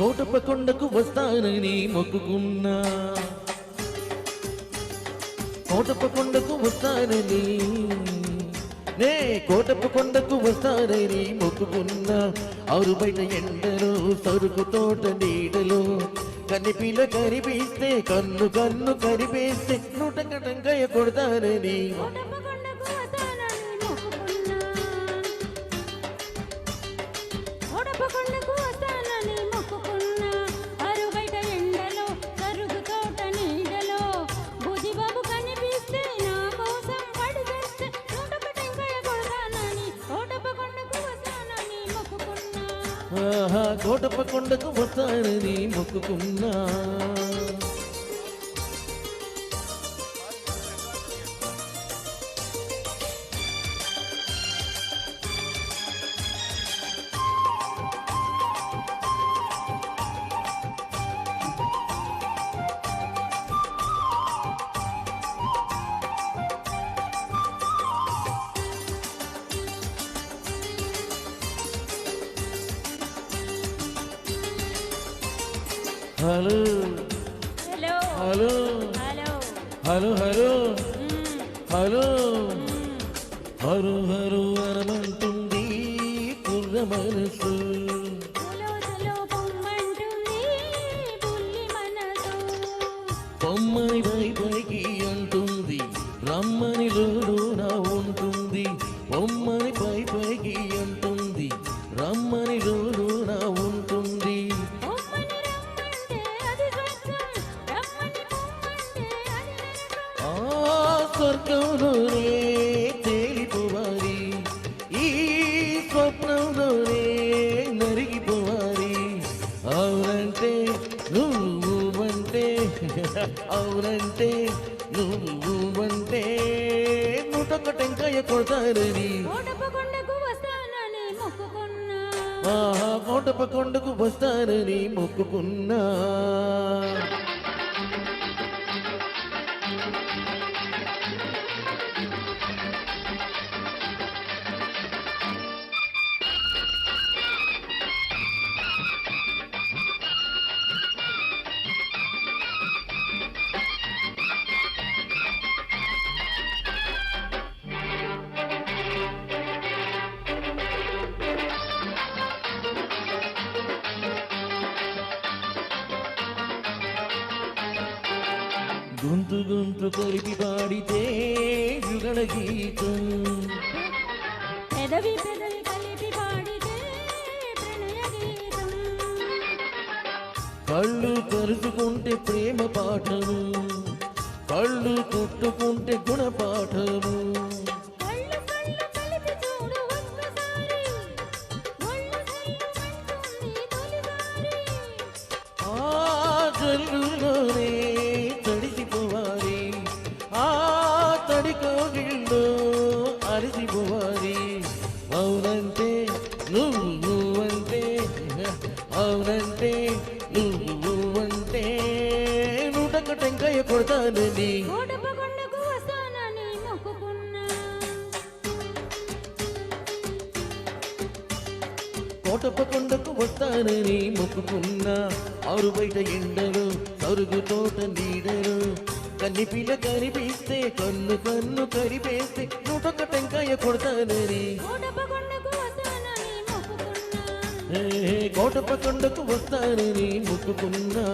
కోటప్ప కొండకు వస్తానని మొక్కుకున్నా. కోటప్ప కొండకు వస్తానని నే కోటప్ప కొండకు వస్తానని మొక్కుకున్నా. ఆరు బయట ఎండలో సరుకు తోట నీడలో కనిపిల కరిపిస్తే కన్ను కన్ను కరిపేస్తే నూట కటంకాయ కొడతానని కొండకు కోటప కోటప్ప కొండకు వస్తానని మొక్కుకున్నా. Hello. Hello. Hello. Hello. Hello hello. హరు హరు అనమంటుంది కుర్ర మనసు. హలో స్వర్గంలోనే తేలిపోవాలి. ఈ స్వప్నంలోనే నరిగిపోవాలి. అవునంటే నువ్వంటే అవునంటే నువ్వంటే నూటొక్క టెంకాయ కొడతారని. కొండకు వస్తానని మొక్కుకున్నా. గొంతు గొంతు కలిపి పాడితే యుగళ గీతం. పెదవి పెదవి కలిపి పాడితే ప్రణయ గీతం. కళ్ళు కలుసుకుంటే ప్రేమ పాఠము కళ్ళు కొట్టుకుంటే గుణపాఠము. అరిసిపోవాలి అవునంటే నువ్వు నువ్వంటే అవునంటే నువ్వు నువ్వంటే నూటొక్క టెంకాయ కొడతానని కోటప్పకొండకు వస్తానని మొక్కుకున్నా. ఆరు బయట ఎండలు సరుగు తోట నీడలు. కన్ని పిల్ల కనిపిస్తే కన్ను కన్ను కరిపేస్తే నూటొక్క టెంకాయ కొడతానని. కోటప్ప కొండకు వస్తానని మొక్కుకున్నా.